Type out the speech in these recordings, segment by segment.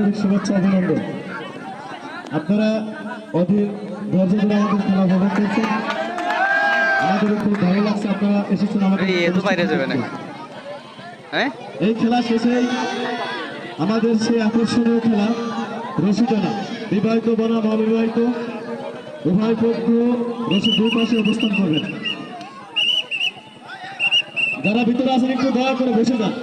আন্তরিক শুভেচ্ছা অভিনন্দন। আপনারা অধীর ধৈর্য ধরে আমাদের খেলা উপভোগ করছেন। আমাদের খুব ভালো লাগছে আপনারা এসেছেন আমাদের এই বাইরে হ্যাঁ? এই খেলা শেষেই আমাদের সেই আকর্ষণীয় খেলা রশি টানা বিবাহিত বনাম অবিবাহিত উভয় পক্ষ রশি দুই পাশে অবস্থান করবেন। যারা ভিতরে আছেন একটু দয়া করে বসে যান।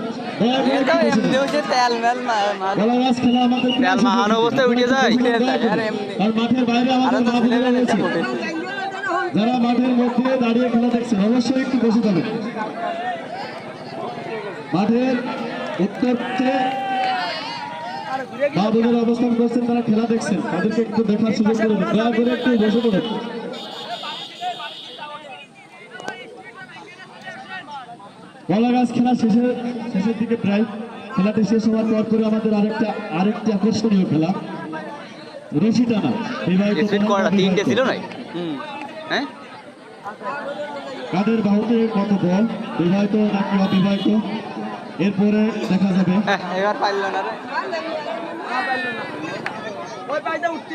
মাঠের যারা মাঠের মধ্যে দাঁড়িয়ে খেলা দেখছেন অবশ্যই একটু বসে যাবেন মাঠের উত্তরতে মা বোনেরা অবস্থান করছেন, তারা খেলা দেখছেন। তাদেরকে একটু দেখার সুযোগ করে দয়া করে একটু বসে পড়ুন। কলা গাছ খেলা শেষের শেষের দিকে প্রায় খেলাটি শেষ হওয়ার পর করে আমাদের আরেকটা আরেকটি আকর্ষণীয় খেলা। রশি টানা বিবাহিত তিনটে ছিল হুম। হ্যাঁ? কাদের বাহুতে কত বল? বিবাহিত নাকি অবিবাহিত? এরপরে দেখা যাবে। হ্যাঁ, এবার পারল না রে।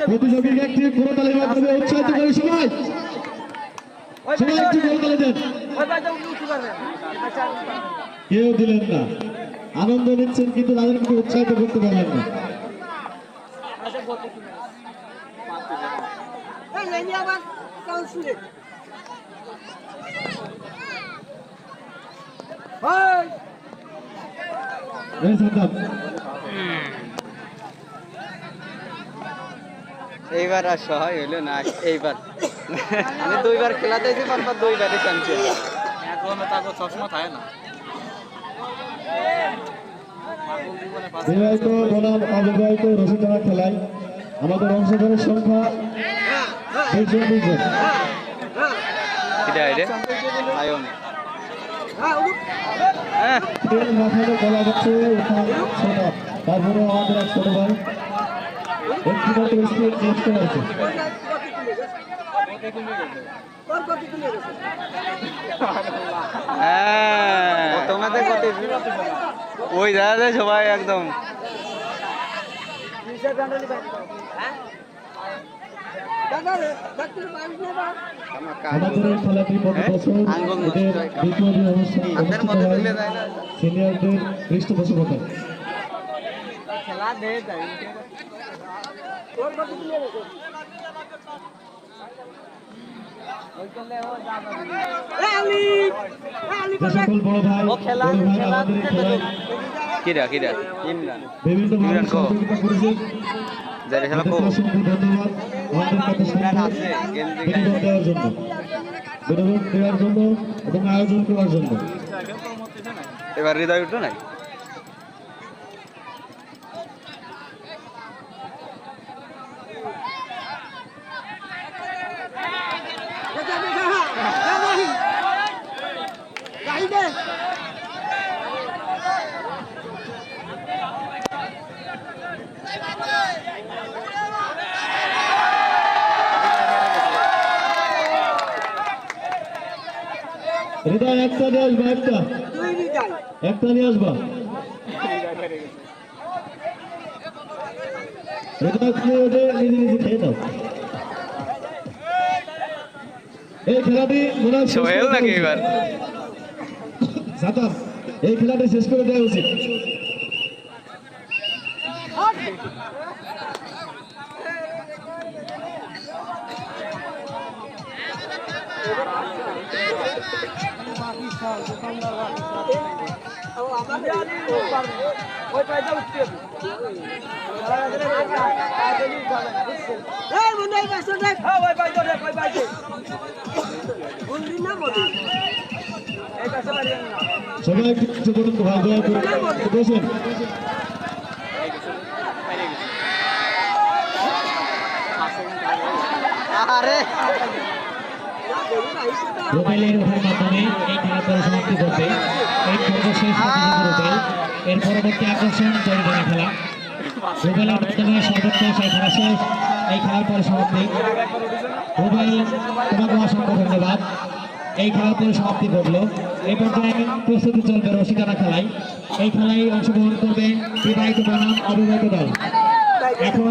প্রতিযোগীকে একটি করতালির মাধ্যমে উৎসাহিত করে সবাই। সবাই একটু করতালি দেন। কেউ দিলেন না। আনন্দ নিচ্ছেন কিন্তু তাদেরকে উৎসাহিত করতে পারলেন না। এইবার আর সহায় হইল না, এইবার। আমি দুইবার খেলা দিয়েছি পরপর দুইবারই চ্যাম্পিয়ন এখনও তারপর সবসময় থাকে না। বিবাহিত বনাম অবিবাহিত রশি খেলায় আমাদের অংশগ্রহণের সংখ্যা দুইজন দুইজন হ্যাঁ মাথায় বলা ছোট তারপরে আমাদের এক ছোট ভাই একটি মাত্র চেঞ্জ করে আছে হ্যাঁ তোমাদের ওই দাদা সবাই একদম প্রতি হ্যাঁ? দেয় খেলা যাই যে সকল বড় ভাই ও খেলা বড় ভাই খেলা আমাদের এই খেলায় কিরা কিরা? ইমরান। ইমরান কো? সহযোগিতা খেলা কো। তাদেরকে অসংখ্য ধন্যবাদ। আমাদের কাছে ইমরান আছে গেঞ্জি দেওয়ার জন্য। বিনোদন দেওয়ার জন্য এবং আয়োজন করার জন্য। এবার হৃদয় উঠল নাই হৃদয় একটা নিয়ে আসবা একটা। একটা নিয়ে আসবা। হৃদয় তুমি ওটা নিজে খেয়ে এই খেলাটি মনে হয় সোহেল নাকি এবার। এই খেলাটি শেষ করে দেওয়া উচিত। সবাই কিছু বলুন তো করে বসেন। আরে। রুবেলের ওঠার মাধ্যমে এই খেলা পরিসমাপ্তি ঘটবে। এই পর্ব শেষ প্রতিযোগী রুবেল। এর পরবর্তী আকর্ষণ জরিমানা খেলা। রুবেলের মাধ্যমে সর্বোচ্চ সেই খেলা শেষ। এই খেলার পরিসমাপ্তি রুবেল তোমাকে অসংখ্য ধন্যবাদ। এই খেলার পরিসমাপ্তি ঘটলো। এই পর্যায়ে প্রস্তুতি চলবে রসিকানা খেলায়। এই খেলায় অংশগ্রহণ করবে বিবাহিত বনাম অবিবাহিত দল। এখন